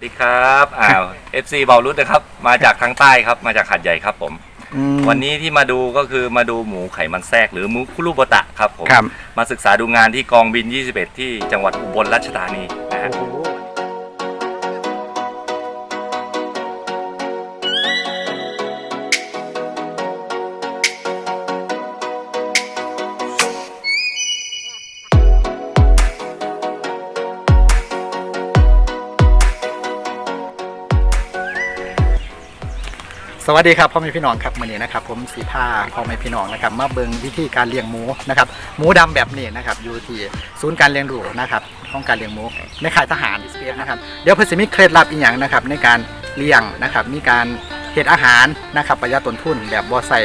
สวัสดีครับอ้าว FC เบารุดนะครับ มาจากทางใต้ครับ มาจากหัดใหญ่ครับผม อืม วันนี้ที่มาดูก็คือมาดูหมูไขมันแทรกหรือหมูคุรุโบตะครับผม ครับ มาศึกษาดูงานที่กองบิน 21 ที่จังหวัดอุบลราชธานีนะฮะ สวัสดีครับพ่อแม่พี่น้องครับมื่อนี้นะครับผมสีผ้าพ่อแม่พี่น้องนะครับมาเบิ่งวิธีการเลี้ยงหมูนะครับหมูดำแบบนี้นะครับอยู่ที่ศูนย์การเลี้ยงดูนะครับของการเลี้ยงหมูในค่ายทหารสเปซนะครับเดี๋ยวเพื่อนจะมีเคล็ดลับอีกอย่างนะครับในการเลี้ยงนะครับมีการเฮ็ดอาหารนะครับประหยัดต้นทุนแบบบ่ใส่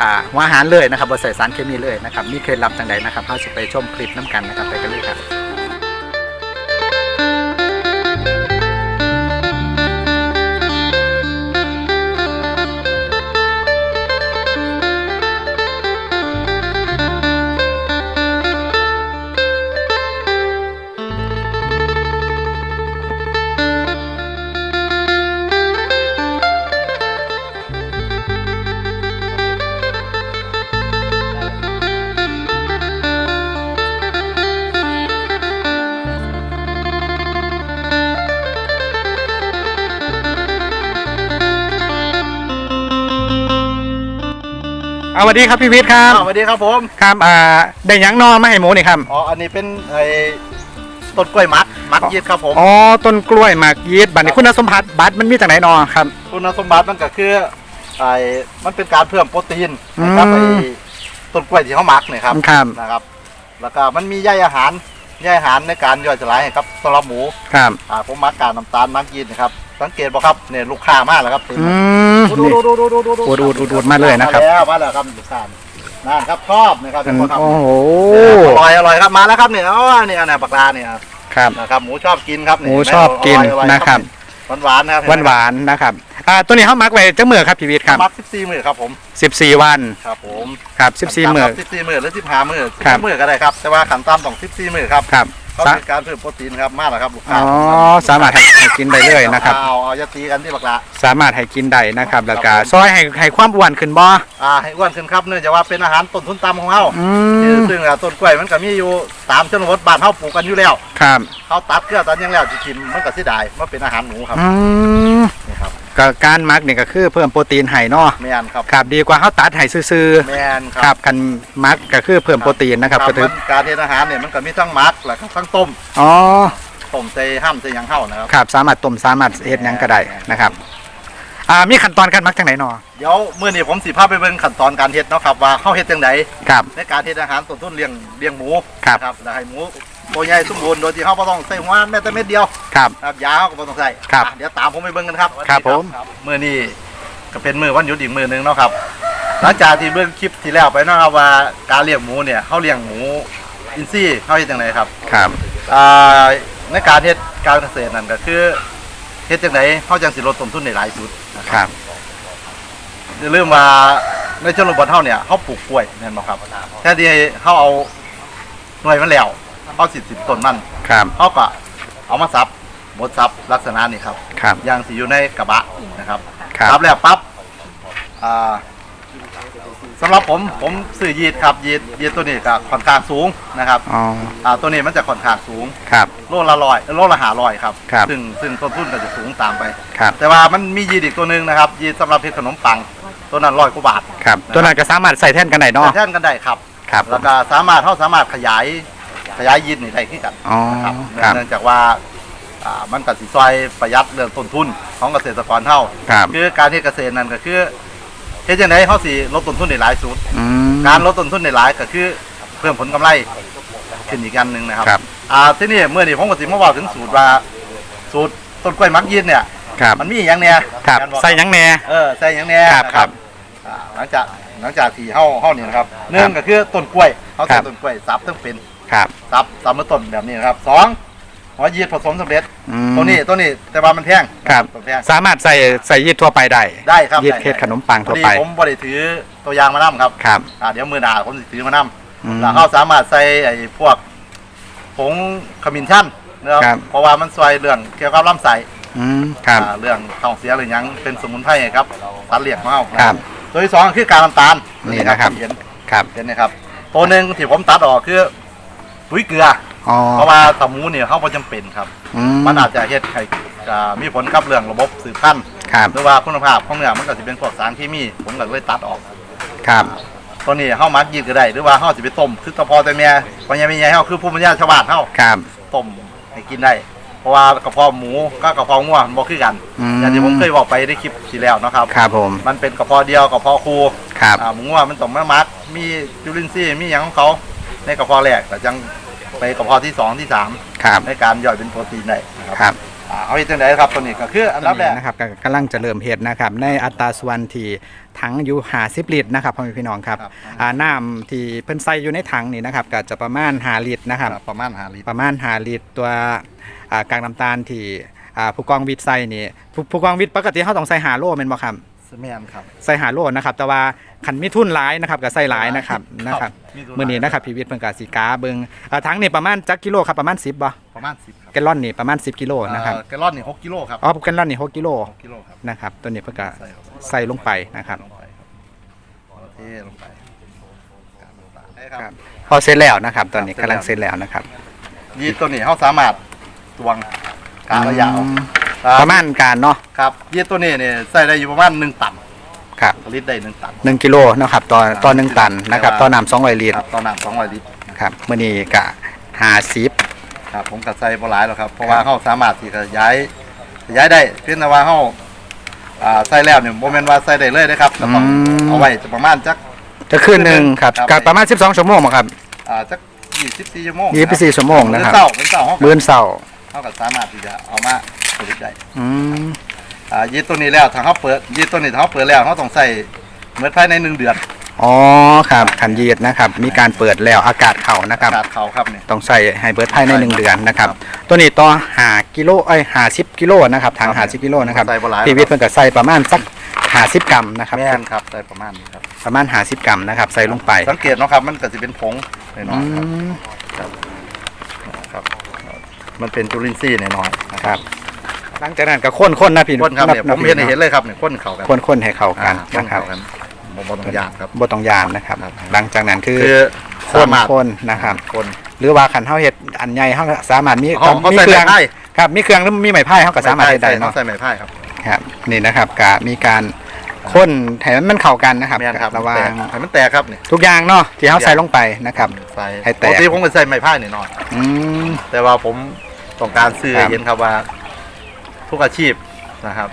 อาหัวอาหารเลยนะครับบ่ใส่สารเคมีเลยนะครับมีเคล็ดลับจังใดนะครับเราไปชมคลิปน้ำกันนะครับไปกันเลยครับ วัสดีครับพี่วิทย์ครับอ้าวสวัสดีครับผม ครับอ่าได้หยังนอมาให้หมูนี่ครับอ๋อ อันนี้เป็นไอ้ต้นกล้วยมัด มัดยีดครับผม อ๋อต้นกล้วยหมากยีดบัตรนี้คุณสมบัติบัตรมันมีจากไหนนอครับ คุณสมบัติมันก็คือไอ้มันเป็นการเพิ่มโปรตีนนะครับอืไอ้มต้นกล้วยที่เขาหมักเนี่ยครับ ครับนะครับ แล้วก็มันมีใยอาหาร ใยอาหารในการย่อยสลายให้ครับสำหรับหมู ครับ อ่าผมมักการน้ำตาลมักยีนนะครับ สังเกตบ่ครับเนี่ยลูกค้ามากแล้วครับเต็มอืมดูดูดูดูดูดูอูดอูดอูดอูดมาเลยนะครับ มาแล้วมาแล้วครับลูกค้านะครับชอบนะครับอืเห็นมบ่ครับโอ้โหอร่อยอร่อยครับมาแล้วครับเนี่ยอ๋อเนี่ยเนี่ยปากลาเนี่ยครับ นะครับหมูชอบกินครับหมูชอบกินนะครับ หวานหวานๆนะครับหวานหวานๆนะครับอ่าตัวนี้เขามักไว้จังมือครับพี่วิทย์ครับมักสิบสี่มือครับผม14 วันครับผมครับ 14มือสิบสี่มือหรือสิบห้ามือครับมือก็ได้ครับแต่ว่าขันตามต้องสิบสี่มือครับ ครับ เขาสาเป็นการเพิ่มโปรตีนครับมากแล้วครับลูกอ๋ค้าอสามารถให้ให้กินได้เลยนะครับ เอาเอาอยาตีกันที่ปากลาสามารถให้กินได้นะครับแล้วก็ครับผมซอยให้ให้ความอ้วนขึ้นบ่อ่าให้อ้วนขึ้นครับเนื่องจากว่าเป็นอาหารต้นทุนต่ำของเราอืมซึ่งอะต้นกล้วยมันก็มีอยู่ตามชนบทบ้านเฮาปลูกกันอยู่แล้วครับเขาตัดเกลือตัดหยังแล้วจะกินมันก็เสียดายมันเป็นอาหารหมูครับอืมนี่ครับ ก็การมักนี่ก็คือเพิ่มโปรตีนให้เนาะแมนครับครับดีกว่าเขาตัดให้ซื่อแมนๆครับกันมักก็คือเพิ่มโปรตีนนะครับก็ถือมันการเทอาหารเนี่ยมันก็มีทั้งหมักแล้วก็ทั้งต้มอ๋อต้มใส่ห้ามใส่หยังเข้านะครับ ครับสามารถต้มสามารถเฮ็ดหยังก็ได้นะครับอ่ามีขั้นตอนการมักจังไหนเนาะเดี๋ยวมื้อนี้ผมสิพาไปเบิ่งขั้นตอนการเฮ็ดเนาะครับว่าเขาเฮ็ดจังไดครับ ในการเฮ็ดอาหารต้นทุนเลี้ยงเลี้ยงหมูครับครับแล้วให้หมู ตัวใหญ่สมบูรณ์โดยที่เขาบ่ต้องใส่หัวแม้แต่เม็ดเดียวครับ ครับยาเขาก็บ่ต้องใส่ครับ อะเดี๋ยวตามผมไปเบิ่งกันครับครับผมมื้อนี้ก็เป็นมื้อวันหยุดอีกมื้อหนึงเนาะครับ หลังจากที่เบิ่งคลิปที่แล้วไปเนาะครับว่าการเลี้ยงหมูเนี่ยเขาเลี้ยงหมูอินทรีย์เขาเฮ็ดจังไดครับครับ อ่าในการเฮ็ดการเกษตรนั่นก็คือเฮ็ดจังไดเขาจังสิลดต้นทุนได้หลายสุดนะคครับรับ อย่าลืมว่าในชนบทเฮาเนี่ยเฮาปลูกกล้วยแม่นบ่ครับแท้ที่เฮาเอาหน่วยมันแล้ว เฮาสิสิบต้นมันครับเฮาก็เอามาซับบดซับลักษณะนี้ครับครับอย่างสิอยู่ในกระบะนะครับครับ ซับแล้วปั๊บอ่าสำหรับผมผมซื้อยีดครับยีดยีดตัวนี้ก็ค่อนข้างสูงนะครับอ๋อ อ่าตัวนี้มันจะค่อนข้างสูง ครับ โลละร้อยโลละหาร้อยครับ ครับ ซึ่งซึ่งต้นทุนก็จะสูงตามไป ครับ แต่ว่ามันมียีดอีกตัวหนึ่งนะครับ ยีดสำหรับเฮ็ดขนมปัง ตัวนั้นร้อยกว่าบาท ครับ ตัวนั้นก็สามารถใส่แท่นกันได้เนาะ แต่แท่นกันได้ครับ ครับ แล้วก็สามารถเขาสามารถขยาย ขยายยีดนี่ได้ขึ้นกันอ๋อนะครับครับ เนื่องจากว่าอ่ามันก็สิซอยประหยัดเรื่องต้นทุนของเกษตรกรเท่าครับคือการเฮ็ดเกษตรนั่นก็คือเฮ็ดจังได๋เฮาสิลดต้นทุนได้หลายสุด อืม การลดต้นทุนได้หลายก็คือเพิ่มผลกำไรขึ้นอีกอันหนึงนะครับ ครับ อ่าทีนี้เมื่อนี้ผมก็สิมาเว้าถึงสูตรว่า สูตรต้นกล้วยมักยีนเนี่ย ครับมันมีอหย่างเนี่ยครับการอกใส่หยังแหน่เออใส่หยังเนี่ยครับนะครับ อ่าหลังจากหลังจากที่เฮาเฮานี่นะครับหนึ่งก็คือต้นกล้วยเฮาครัใส่บ ต้นกล้วยซับทั้งเป็น ครับซับซับเมื่อต้นแบบนี้นะครับสองหัวยีดผสมสำเร็จ อืมตัวนี้ตัวนี้แต่ว่ามันแพงครับ ตัวแพง สามารถใส่ใส่ยีดทั่วไปได้ได้ครับยีดได้เฮ็ดขนมปังพทั่อวดีไปผมบ่ได้ถือตัวอยางมานํครับครับอ่าเดี๋ยวมือหน้าผมสิถือมานํอืม แล้วเฮาสามารถใส่ไอ้พวกผงขมิ้นชันนะครับครับ เพราะว่ามันช่วยเรื่องเกี่ยวกับลำไส้อืมครับ อ่าเรื่องท้องเสียหรือหยังเป็นสมุนไพรครับตัดเลียงของเราครับตัวที่สองคือการน้ำตาลนี่นะครับที่เห็นครับ เห็นนะครับ ตัวหนึ่งที่ผมตัดออกคือ ปุ๋ยเกลือ อ๋อเพราะว่าตำหมูเนี่ยเขาบ่จำเป็นครับ อืมันอาจจะเฮ็ดให้อ่ามีผลกับเรื่องระบบสืบพันธุ์ครับหรือว่าคุณภาพของเนื้อมันก็จะเป็นพวกสารเคมีผมก็เลยตัดออกครับตัวนี้เฮามักยีดก็ได้ หรือว่าเฮาสิไปต้มคือตะพอแต่เมียปัญญาไม่ใหญ่เฮาคือภูมิปัญญาชาวบ้านเฮาครับต้มให้กินได้ เพราะว่ากระเพาะหมูก็กระเพาะงัวมันบ่คือกันอืมอย่างที่ผมเคยบอกไปในคลิปที่แล้วนะครับ ครับผมมันเป็นกระเพาะเดียวกระเพาะคู่ครับ อ่าหมูงัวมันต้องมามักมีจุลินทรีย์มีหยังของเขา ในกระเพาะแรกแต่จังไปกระเพาะที่สองที่สามครับในการย่อยเป็นโปรตีนได้นะครับครับอ่าเอาอีกจังไดครับตัวนี้ก็คืออันดับแรกนะครับก็กำลังจะเริ่มเฮ็ดนะครับ ในอัตราส่วนที่ถังอยู่50ลิตรนะครับพ่อแม่พี่น้องครับครับอ่าน้ำที่เพิ่นใส่อยู่ในถังนี่นะครับก็จะประมาณ5ลิตรนะครับครับประมาณ5ลิตรประมาณ5ลิตรตัวอ่ากากน้ำตาลที่อ่าผู้กองวิทย์ใส่นี่ผู้ผู้กองวิทย์ปกติเขาต้องใส่หาโลแม่นบ่ครับ แม่นครับ ใส่หาโลนะครับ แต่ว่าคันมีทุนหลายนะครับก็ใส่หลายนะครับนะครับมีตัวมื้อนี้นะครับพี่วิทย์เพิ่นก็สิกาเบิ่งอ่าถังนี่ประมาณจักกิโลครับประมาณ 10บ่ประมาณ10ครับแกลลอนนี่ประมาณ 10 กิโลนะครับเอ่อแกลลอนนี่6กิโลครับอ๋อแกลลอนนี่6กิโล6กิโลครับนะครับตัวนี้เพิ่นก็ใส่เข้าไปใส่ลงไปนะครับลงไปครับเทลงไปการต่างๆได้คครัรับบพอเสร็จแล้วนะครับ ตอนนี้ครับกำลังเสร็จแล้วนะครับ ยีสต์ตัวนี้เขาสามารถตวงการระยะเอา อืมครับ ประมาณการเนาะครับยีสต์ตัวนี้เนี่ยใส่ได้อยู่ประมาณ1ตันครับผลิตได้1ตันหนึ่งกิโลนะครับต่อต่อหนึ่งตันนะครับแต่ว่าต่อน้ำสองร้อยลิตครรับต่อน้ำ200ลิตรครับมื่อนี้กะหาสิบครับผมก็ใส่บ่หลายหรอกครับเพราะว่าเขาสามารถที่จะย้ายย้ายได้เพียงแต่ว่าเขาอ่าใส่แล้วเนี่ยโมเมนว่าใส่ได้เลยนะครับก็ต้องเอาไว้จะประมาณจักจะขึ้นหนึ่งครับครับกับประมาณ12ชั่วโมงบ่ครับอ่าจัก24ชั่วโมง24ชั่วโมงนะครับเช้าเป็นเช้าเขามื้อเช้าเขาก็สามารถที่จะเอามา ผลิตได้อืมอ่ายีสต์ตัวนี้แล้วถ้าเขาเปิดยีสต์ตัวนี้ถ้าเขาเปิดแล้วเขาต้องใส่เหมือนภายในหนึ่งเดือนอ๋อครับขันยีดนะครับ มีการเปิดแล้วอากาศเข้านะครับกาดเขาครับเนี่ย ต้องใส่ให้เบิร์ดภายในหนึ่งเดือนนะครับครับตัวนี้ต่อหากิโลเอ้ยหาสิบกิโลนะครับทางครัหาบสิบกิโลนะครับใส่บ่หลายพี่วิทย์เพิ่นก็ใส่ประมาณสักหาสิบกรัมนะครับ แม่นครับใส่ประมาณนี้ครับประมาณหาสิบกรัมนะครับ ใส่ลงไปสังเกตเนาะครับ มันก็จะเป็นผงหน่อือยๆครับมครับ มันเป็นจุลินทรีย์หน่อยๆนะคครัรับ บ หลังจากนั้นก็ข้นๆนะพี่คนครับเนี่ยผมเห็นเห็นเลยครับเนี่ยคนเขากันข้นๆให้เข้ากันอ่านะครับข้นเขากันบ่บ่ต้องยากครับ บ่ต้องยามนะครับ ครับ หลังจากนั้นคือคือข้สานมารถข้นนะครับ คน หรือว่าขันเฮาเฮ็ดอันใหญ่เฮาก็สามารถมีเขาเขามีใส่เครื่องไม้ไผ่ ครับมีเครื่องหรือมีไม้พายเฮาก็สามารถเฮ็ดได้เนาะ ใส่ไม้พายครับ ครับนี่นะครับก็มีการข้นให้มันเข้ากันนะครับแม่นครับระหว่างให้มันแตกครับเนี่ยทุกอย่างเนาะที่เขาใส่ลงไปนะครับ ใส่ให้แตปก กติผมก็ใส่ไม้พายหน่อยอืม ๆแต่ว่าผมต้องการสื่อครับให้เห็นครับว่า ทุกอาชีพนะครับ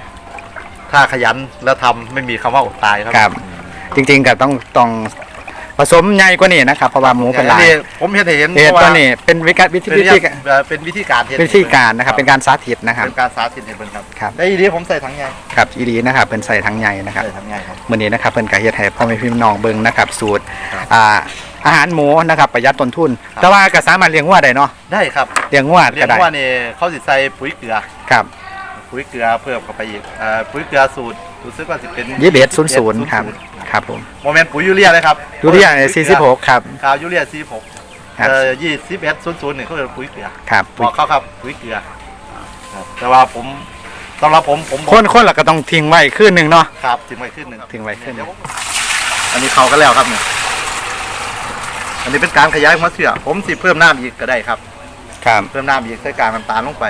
ถ้าขยันแล้วทำไม่มีคำว่าอดตายครับครับ จริงๆก็ต้องต้องผสมใหญ่กว่านี้นะครับเพราะว่าหมูเป็นหลายอัผมเห็นให้เห็นเฮ็ดพราะตัวว่านี้เป็นวิธีวิธีเป็นวิธีเอ่อเป็นวิธีการเฮ็ดวิธีการนะครับเป็นการสาธิตนะครับ เป็นการสาธิตให้เพิ่นครับครับ ได้อีดีผมใส่ถังใหญ่ครับอีดีนะครับเป็นใส่ทั้งใหญ่นะครับ ใส่ถังใหญ่ครับ มื้อนี้นะครับเพิ่นก็เฮ็ดให้พ่อแม่พี่น้องเบิ่งนะครับ สูตรครับอ่าอาหารหมูนะครับประหยัดต้นทุน ครับ แต่ว่าก็สามารถเลี้ยงวัวได้เนาะได้ครับเลี้ยงวัวเรียก็กได้ว่านี่เขาสิใส่ปุ๋ยเกลือครับ ปุ๋ยเกลือเพิ่มเข้าไปอีกเอ่อปุ๋ยเกลือสูตรรู้สึกว่าสิเป็น2100ครับครับผมโมเมนต์ปุ๋ยยูเรียเลยครับดูที่อย่าง46ครับครับยูเรีย46ครับเอ่อ2100นี่เขาเรียกปุ๋ยเกลือครับบอกเขาครับปุ๋ยเกลือครับแต่ว่าผมสำหรับผมผมบอกคนคนเราก็ต้องทิ้งไว้คืนหนึงเนาะครับทิ้งไว้ขึ้นหนึ่งทิ้งไว้ขึ้นหนึ่งเดี๋ยวผมอันนี้เขากันแล้วครับเนี่ยอันนี้เป็นการขยายหัวเสือผมสิเพิ่มน้ำอีกก็ได้ครับ ครับ เพิ่มน้ำอีกใส่กากน้ำตาลลงไป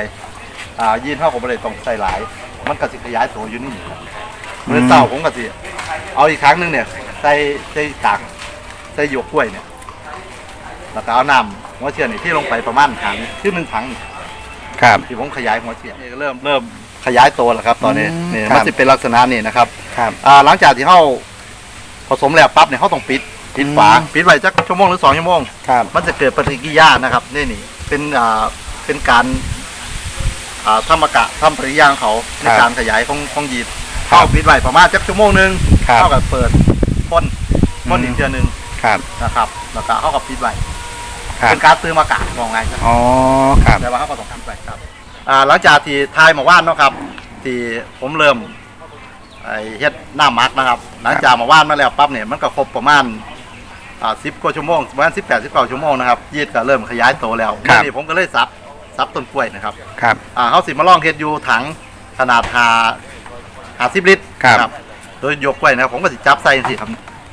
อ่ายีนเท่าผมเลยต้องใส่หลาย มันก็สิขยายตัวอยู่นี่ครับเมื่อเช้าผมก็สิเอาอีกครั้งหนึงเนี่ย ใส่ใส่กากใส่หยวกกล้วยเนี่ยแล้วก็เอาน้ำหัวเชื้อนี่ที่ลงไปประมาณถังที่หนึ่งถังนี่ครับ ที่ผมขยายหัวเชื้อนี่ก็เริ่มเริ่มขยายตัวแล้วครับ ตอนนี้อืมนี่ครับมันจะเป็นลักษณะนี่นะครับครับ อ่าหลังจากที่เขาผสมแล้วปั๊บเนี่ยเขาต้องปิดปิดฝาอืม ปิดไว้จักชั่วโมงหรือสองชั่วโมง ครับ มันจะเกิดปฏิกิริยานะครับนี่นี่เป็นอ่าเป็นการ อ่าทำอากาศทำปฏิกิริยาของเขาในการขยายของของยีสต์ครับเข้าปิดไว้ประมาณจักชั่วโมงหนึ่งครับเท่ากับเปิดพ่นพ่นอืมอีกเดือนหนึ่งครับ นะครับ แล้วก็เข้ากับปิดไว้ครับ เป็นการเติมอากาศมองไงครับ อ๋อ ครับ แต่ว่าเขาก็ต้องทำไปครับอ่าหลังจากที่ทายหมาว่านเนาะครับ ที่ผมเริ่มไอ้เฮ็ดหน้ามักนะครับ หลังจากหมาว่านมาแล้วปั๊บเนี่ยมันก็ครบประมาณอ่าสิบกว่าชั่วโมงประมาณสิบแปดสิบเก้าชั่วโมงนะครับยีดก็เริ่มขยายตัวแล้วครับนี่ผมก็เลยซับ ซับต้นกล้วยนะครับครับอ่าเขาสิมาลองเฮ็ดอยู่ถังขนาดหาหาสิบลิตรครับ โดยยกไว้นะครับผมก็สิจับใส่สิครับ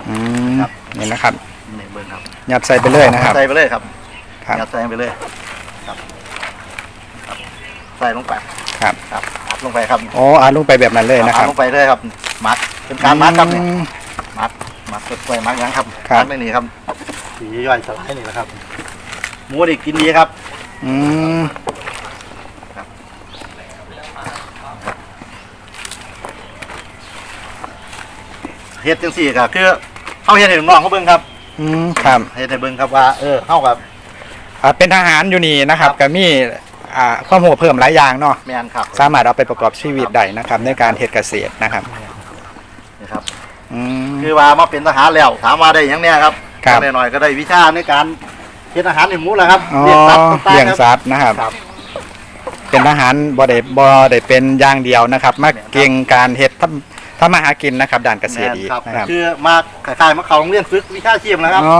อืมครับนี่นะครับนี่เบิ้งครับยัดใส่ไปเลยนะครับใส่ไปเลยครับครับยัดใส่ไปเลยครับครับใส่ลงไปครับครับอัดลงไปครับอ๋ออาลงไปแบบนั้นเลยนะครับอัดลงไปเลยครับมัดเป็นการมัดครับนี่อืมมัดมัดกล้วยมัดยังครับครับมัดไม่นี่ครับสีย่อยสลายนี่แหละครับหมูนี่กินดีครับ อืมเฮ็ดจังสี่ก็คือเข้าเฮ็ดให้น้องเขาเบิ่งครับอืมครับเฮ็ดให้เบิ่งครับว่า เออเข้ากับ อ่าเป็นทหารอยู่นี่นะครับครับ ก็มีอ่าข้อมูลเพิ่มหลายอย่างเนาะแมนครับสามารถเอาไปประกอบชีวิตได้นะครับ ในการเฮ็ดเกษตรนะครับนี่ครับ อืม คือว่ามาเป็นทหารแล้ว ถามว่าได้หยังเนี่ยครับครับหน่อยๆก็ได้วิชาในการ เฮ็ดอาหารให้หมูแหละครับอ๋อเลี้ยงสัตว์ต่างๆเลี้ยงครับสัตว์นะครับ ครับ เป็นทหารบ่ได้บ่ได้เป็นอย่างเดียวนะครับ มาเก่งการเฮ็ดทำทำมาหากินนะครับด้านเกษแม่ตรนอีกครับ นะครับคือมาขายๆมาเข้าโรงเรียนฝึกวิชาชีพนะครับ อ๋อ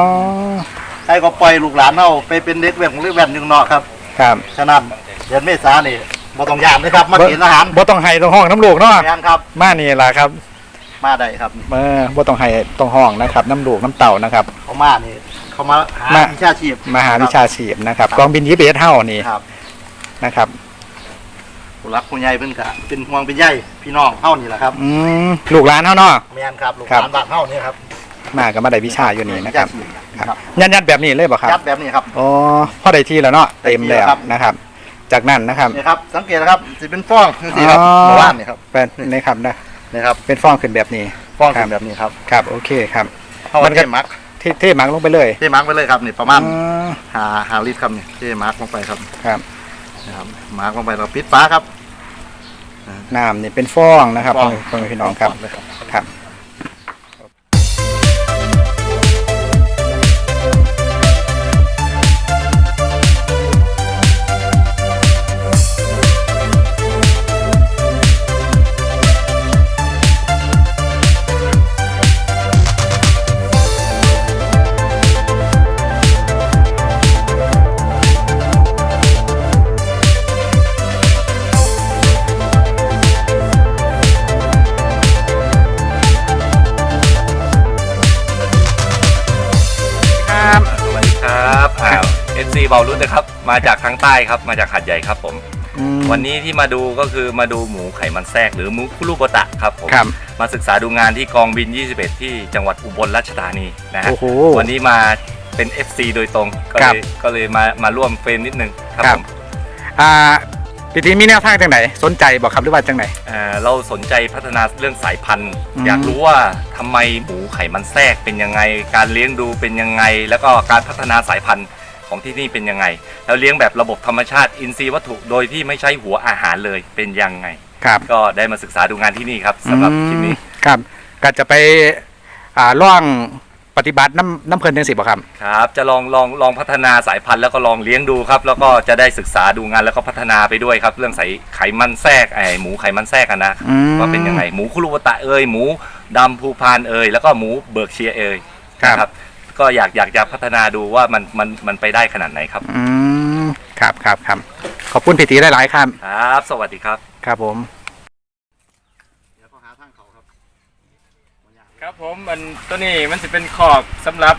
ใครก็ปล่อยลูกหลานเฮาไปเป็นเด็กแว่นของเด็กแว่นอยู่นอกครับ ครับฉะนั้นเดือนเมษานี่บ่ต้องยามนะครับ มากินอาหารบ่ต้องให้ต้องห้องน้ำลูกเนาะแม่นครับ มานี่ล่ะครับมาได้ครับเออบ่ต้องให้ต้องห้องนะครับ น้ำลูกน้ำเต่านะครับ เขามานี่ เขามาหามา วิชาชีพมหาวิชาชีพนะครับครับกองบินยิบเอสเท่านี่ครับนะครับ ผู้รักผู้ใหญ่เพิ่นก็เป็นห่วงเป็นใยพี่น้องเฮานี่แหละครับอืมลูกหลานเฮาเนาะ แม่นครับลูกครับหลานบ้านเฮานี่ครับมาก็มาได้วิชาอยู่นี่นะครับวิชาชีพครับยันยันแบบนี้เลยบ่ครับยัดแบบนี้ครับ อ๋อพอได้ที่แล้วเนาะเต็มแล้วครับ นะครับ จากนั้นนะครับ นี่ครับ สังเกตนะครับสิเป็นฟองจังซี่ครับอ๋อเมื่อวานนี่ครับเป็นนี่ครับนะนี่ครับเป็นฟองขึ้นแบบนี้ ฟองครัเป็บ นแบบนี้ครับครับโอเคครับ เฮามัมันนก็เทมัก เทเทหมักลงไปเลยเทมักไปเลยครับนี่ประมาณอ๋อหาหาลิตรครับนี่เทมักลงไปครับครับนะครับมักลงไปเราปิดฝาครับน้ำนี่เป็นฟองนะครับฟองพ่อแม่พี่น้องครับ เลยครับครับครับ มาจากทางใต้ครับ มาจากหัดใหญ่ครับผม อืม วันนี้ที่มาดูก็คือมาดูหมูไขมันแทรกหรือหมูคุรุโบตะครับผมครับมาศึกษาดูงานที่กองบิน 21 ที่จังหวัดอุบลราชธานีนะฮะโอ้โหวันนี้มาเป็น FC โดยตรงก็ครัเลบยก็เลยมามาร่วมเฟรมนิดนึงครับครับ ผมอ่าพิธีมีแนวทางจังไหน สนใจบอกครับหรือว่าจังไหน เอ่อเราสนใจพัฒนาเรื่องสายพันธุ์ อืม อยากรู้ว่าทำไมหมูไขมันแทรกเป็นยังไง การเลี้ยงดูเป็นยังไง แล้วก็การพัฒนาสายพันธุ์ ของที่นี่เป็นยังไง แล้วเลี้ยงแบบระบบธรรมชาติอินทรีย์วัตถุโดยที่ไม่ใช้หัวอาหารเลยเป็นยังไง ครับก็ได้มาศึกษาดูงานที่นี่ครับสำหรับคลิปนี้อืมครับก็จะไปอ่าล่องปฏิบัติน้ำน้ำเพลินจังสิบ่ครับ ครับ จะลองลองลองพัฒนาสายพันธุ์แล้วก็ลองเลี้ยงดูครับ แล้วก็จะได้ศึกษาดูงานแล้วก็พัฒนาไปด้วยครับ เรื่องสายไขมันแทรกไอหมูไขมันแทรกกันนะอืม ว่าเป็นยังไงหมูคุรุวตะเอ่ยหมูดำภูพานเอ่ยแล้วก็หมูเบิร์กเชียร์เอ่ยครับ นะ ก็อยากอยากจะพัฒนาดูว่ามันมันมันไปได้ขนาดไหนครับ อืมครับครับครับขอบคุณพิธีหลายๆครับ ครับ สวัสดีครับ ครับผมเดี๋ยวเขาหาทางเขาครับครับผมมันตัวนี้มันจะเป็นขอบสำหรับ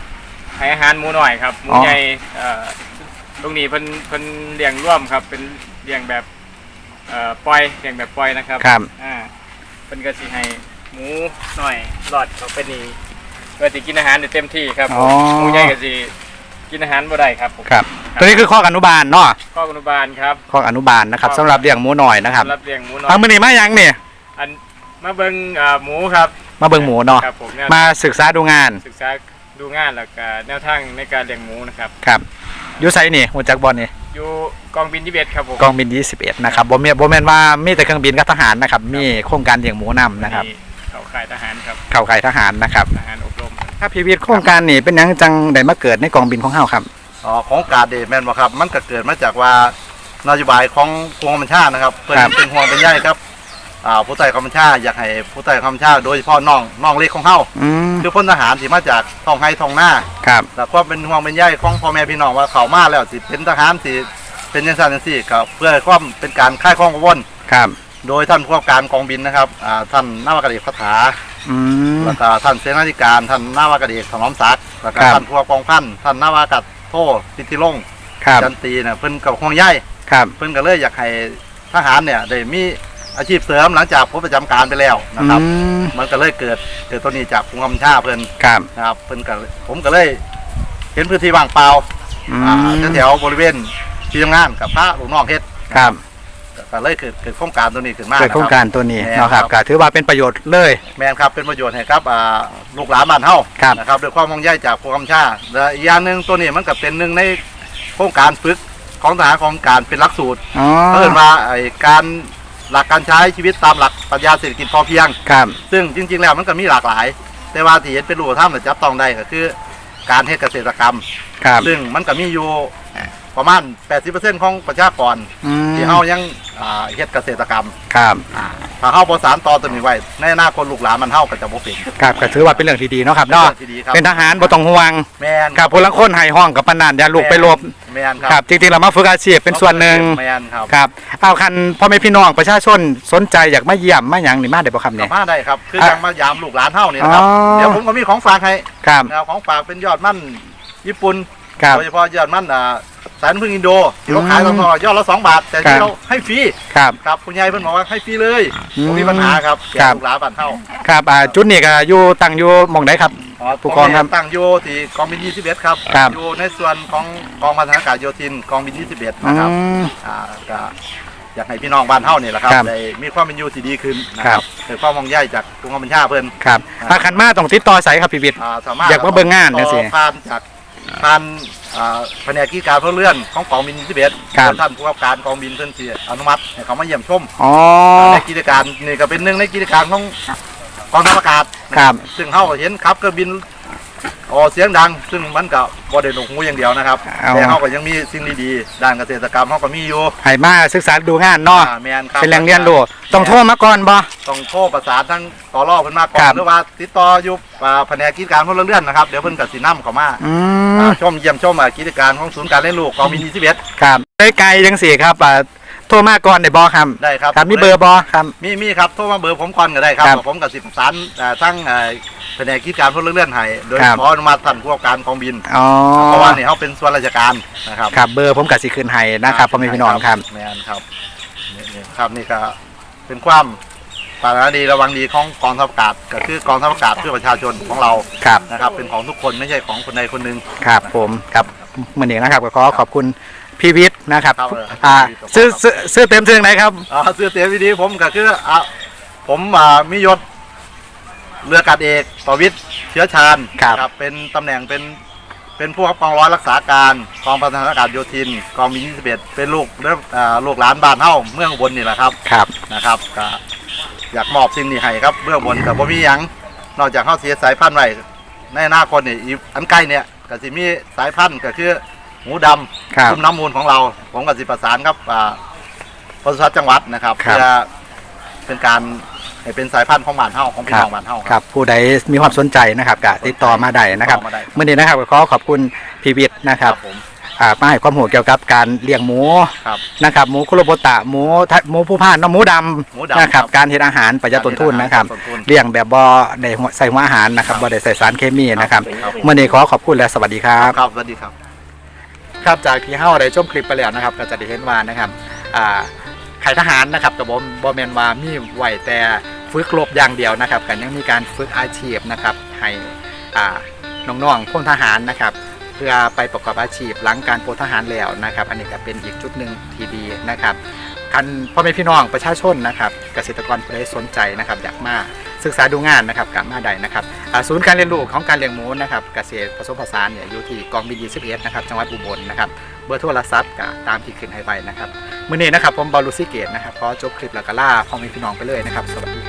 ให้อาหารหมูหน่อยครับหมูอ๋อ ใหญ่เอ่อตรงนี้เพิ่นเพิ่นเลี้ยงร่วมครับ เป็นเลี้ยงแบบเอ่อปล่อยเลี้ยงแบบปล่อยนะครับครับ อ่าเพิ่นก็สิให้หมูหน่อยหลอดเข้าไปนี่เพื่อสิกินอาหารได้เต็มที่ครับอ๋อ หมูใหญ่ก็สิกินอาหารบ่ได้ครับผมครับตัวนี้คือข้ออนุบาลเนาะข้ออนุบาลครับ ข้ออนุบาลนะครับสำหรับเลี้ยงหมูหน่อยนะครับสำหรับเลี้ยงหมูหน่อเอายมือนี่มายังเนี่ย อันมาเบิ่งเอ่อหมูครับมาเบิ่งหมูเนาะครับผมแนวมาศึกษาดูงานศึกษาดูงานแล้วก็แนวทางในการเลี้ยงหมูนะครับครับอยูไซนี่หัวจักบอลนี่อยู่กองบิน21ครับผมกองบิน21นะครับบ่แม่นบ่แม่นว่ามีแต่เครื่องบินกับทหารนะครับมีโครงการเลี้ยงหมูนำนะครับ มีเขาค่ายทหารครับเข้าค่ายทหารนะครับทหารอบรมถ้าพีวิทย์โครงการนี่เป็นหยังจังได้มาเกิดในกองบินของเฮาครับ อ๋อของการเดชแมนบ่ครับ มันก็เกิดมาจากว่านโยบายของผู้บัญชานะครับเพื่อครับ เป็นห่วงเป็นใยครับอ่าผู้ใต้บัญชาอยากให้ผู้ใต้บัญชาโดยเฉพาะน้องน้องเล็กของเฮาอืมคือพลทหารที่มาจากท้องไห้ท้องหน้าครับแต่ความเป็นห่วงเป็นใยของพ่อแม่พี่น้องว่าเขามาแล้วสิเป็นทหารสิเป็นยังซั่นจังซี่ก็เพื่อให้ความเป็นการคลายข้องกังวล ครับ โดยท่านผู้ว่าการกองบินนะครับอ่าท่านนาวากาศเอกพัฒาอืม แล้วก็ท่านเสนาธิการ ท่านนาวากาศเอกถนอมศักดิ์แล้วก็ครับ ท่านผู้ว่ากองพันท่านนาวากาศโทสิทธิลงค์ครับจันตีเนี่ยเพิ่นกับห่วงใยครับ เพิ่นก็เลยอยากให้ทหารเนี่ยได้มีอาชีพเสริมหลังจากพ้ประจำการไปแล้วนะครับอืมมันก็เลยเกิดเกิดตัวนี้จากภูมิคำชาเพิ่นครับนะครับเพิ่นก็ผมก็เลยเห็นพื้นที่ว่างเปล่าอือ่ามแถวๆบริเวณที่ทำงานกับพระหลวงนอกเฮ็ด ครับ ก็เลยเกิดเกิดโครงการตัวนี้ขึ้นมาเกิดโครงการตัวนี้แม่นเนาะครับครับก็ถือว่าเป็นประโยชน์เลย แมนครับเป็นประโยชน์ให้ครับอ่าลูกหลานบ้านเฮาครับนะครับด้วยความห่วงใยจากผู้กำชาและอีกอย่างหนึ่งตัวนี้มันก็เป็นหนึ่งในโครงการฝึกของทหารของการเป็นหลักสูตรอ๋อเพิ่นว่าไอ้การหลักการใช้ชีวิตตามหลักปรัชญาเศรษฐกิจพอเพียง ครับ ซึ่งจริง ๆ แล้วมันก็มีหลากหลาย แต่ว่าที่เห็นเป็นรูปธรรมและจับต้องได้ก็คือ การเฮ็ดเกษตรกรรม ครับ ซึ่งมันก็มีอยู่ ประมาณ 80%ของประชากรอืมที่เฮายังอ่าเฮ็ดเกษตรกรรม ครับถ้าเฮาบ่สานต่อตัวนี้ไว้ในอนาคตลูกหลานมันเฮาก็จะบ่เป็น ครับก็ถือว่าเป็นเรื่องที่ดีเนาะครับเนาะเรื่องที่ดีครับ เป็นทหารบ่ต้องห่วงแม่นครับพลคนให้ห้องกับปานนันอย่าลูกไปลบแม่นคครัรับบจริงๆเรามาฝึกอาชีพเป็นส่วนหนึ่งแม่นครับครับเอาคันพ่อแม่พี่น้องประชาชนสนใจอยากมาเยี่ยมมาหยังนี่มาได้บ่ครับกลัเนี่บยมาได้ครับ คืออะยังมายามลูกหลานเฮานี่นะครับ อ๋อ เดี๋ยวผมก็มีของฝากให้ครับแนวของฝากเป็นยอดมั่นญี่ปุ่น ครับโดยเฉพาะยอดมั่นอ่าสายน้ำผึ้งอินโดที่เขาอืมขายตอนทอยอดละสองบาท แต่ครัที่บเราให้ฟรีครับครับคุณยายเพิ่นบอกว่าให้ฟรีเลยอืมผมมีปัญหาครับแก่ครับลูกหลานบ้านเฮาครับอ่าจุดนี้ก็อยู่ตั้งอยู่หม่องใดครับผู้กองครับตั้งอยู่ที่กองบิน21ครับครับอยู่ในส่วนของกองพันธนาการโยธินกองบิน21นะครับอืมอ่าก็อยากให้พี่น้องบ้านเฮานี่แหละครับครับได้มีความเป็นอยู่ที่ดีขึ้นนะคครัรับบเกิดความมองใยจากกรุงบัญชาเพิ่นครับถ้าคันมาต้องติดต่อใส่ครับพี่วิทย์อ่าสามารถอยากมาเบิ่งงานจังซี้ต่อผ่านจาก ผ่านอ่าแผนกกิจการพลเรือนของกองบิน21ครับ ท่านผู้ว่าการกองบินเพิ่นสิอนุมัติให้เขามาเยี่ยมชมอ๋อ ในกิจการนี่ก็เป็นหนึ่งในกิจการของกองทัพอากาศนะครับ ซึ่งเฮาก็เห็นครับเครื่องบิน อ๋อเสียงดัง ซึ่งมันก็บ่ได้หนวกหูอย่างเดียวนะครับ เอา แต่เฮาก็ยังมีสิ่งดีๆด้านเกษตรกรรมเฮาก็มีอยู่ให้มาศึกษาดูงานเนาะอ่าแม่นครับเป็นแหล่งเรียนรู้ต้องโทรมาก่อนบ่ ต้องโทรประสานทั้งต่อรอเพิ่นมาก่อครันบ หรือว่าติดต่ออยู่อ่าแผนกกิจการพลเรือนนะครับเดี๋ยวเพิ่นก็สินํเข้ามาอืมอ่าชมเยี่ยมชมอ่ากิจการของศูนย์การเรียนรู้กองบิน21ครับได้ไกลจังสี่ครับอ่าโทรมาก่อนได้บ่ครับได้ครับ ครับมีเบอร์บ่ครับ มีมีครับโทรมาเบอร์ผมก่อนก็ได้ครับครับ ผมกับสิบสานอ่าทั้งอ่า แผนกกิจการพลเรือนให้โดยครับ ขออนุมัติท่านผู้ว่าการกองบินอ๋อเพราะว่านี่เขาเป็นส่วนราชการนะครับครับเบอร์ผมกับสิคืนให้นะครับพ่อแม่พี่น้องครับ แมนครับนี่นี่ครับนี่ก็เป็นความปรารถนาดีระวังดีของกองทัพอากาศก็คือกองทัพอากาศเพื่อประชาชนของเราครับ นะครับ เป็นของทุกคนไม่ใช่ของคนใดคนหนึ่ง ครับผมครับเหมือนเองนะครับก็ขอขอบคุณพี่วิทย์นะครับครับเอออ่าพี่วิทย์ซื้อครับซื้อซื้อเต็มซื้อไหนครับ อ่าเสื้อเตียวิดีผมก็คืออะผมอ่ามียศ เรืออากาศเอกประวิทย์เชื้อชาญครับเป็นตำแหน่งเป็นเป็นผู้ขับกองร้อยรักษาการกองพัฒนาอากาศโยธินกองบิน21เป็นลูกเรื่องอ่าลูกหลานบ้านเฮาเมืองอุบนนี่แหละครับครับ นะครับก็อยากมอบสิ่งนี้ให้ครับเบื้องบนกับบ่มีหยังนอกจากเขาเสียสายพันธุ์ไว้ในอนาคตนี่อีกอันใกล้เนี่ยก็สิมีสายพันธุ์ก็คือหมูดำ ครับคุ้มน้ำมูลของเรา ผมกับสิประสานครับอ่าปศุสัตว์จังหวัดนะครับครับ เพื่อเป็นการ ให้เป็นสายพันธุ์ของบ้านเฮาของพี่น้องบ้านเฮาครับผู้ใดมีความสนใจนะครับก็ติดต่อมาได้นะครับติดต่อมาได้เมื่อนี้นะครับก็ขอขอบคุณพี่วิทย์นะครับผมอ่ามาให้ความรู้เกี่ยวกับการเลี้ยงหมูครับ นะครับหมูคุโรโบตะหมูทะหมูผู้พานน้ำหมูดหมูำดำนะครับครับการเฮ็ดอาหารประหยัดต้นทุนนะครับต้นทุน เลี้ยงแบบบ่ได้หัวใส่หัวอาหารนะครับบ่ได้ใส่สารเคมีนะครับครับเมื่อนี้ขอขอบคุณและสวัสดีครับ ครับสวัสดีครับ ครับจากที่เฮาได้ชมคลิปไปแล้วนะครับก็จะได้เห็นว่านะครับอ่า ไข่ทหารนะครับกับบบ่แมนว่ามีไหวแต่ฝึกรบอย่างเดียวนะครับกันยังมีการฝึกอาชีพนะครับให้น้องๆพลทหารนะครับเพื่อไปประกอบอาชีพหลังการโปรทหารแล้วนะครับ อันนี้ก็เป็นอีกจุดหนึ่งที่ดีนะครับคันพ่อแม่พี่น้องประชาชนนะครับเกษตรกรผู้ใดสนใจนะครับอยากมาศึกษาดูงานนะครับกับมาใดนะครับศูนย์การเรียนรู้ของการเลี้ยงหมูนะครับเกษตรผสมผสานเนี่ยอยู่ที่กองบิน21นะครับจังหวัดอุบลนะครับเบอร์โทรศัพท์ก็ตามที่ขึ้นให้ไว้นะครับ มื่อนี้นะครับผมบอลลูซี่เกตนะครับขอจบคลิปแล้วก็ล่าพ่อแม่พี่น้องไปเลยนะครับสวัสดี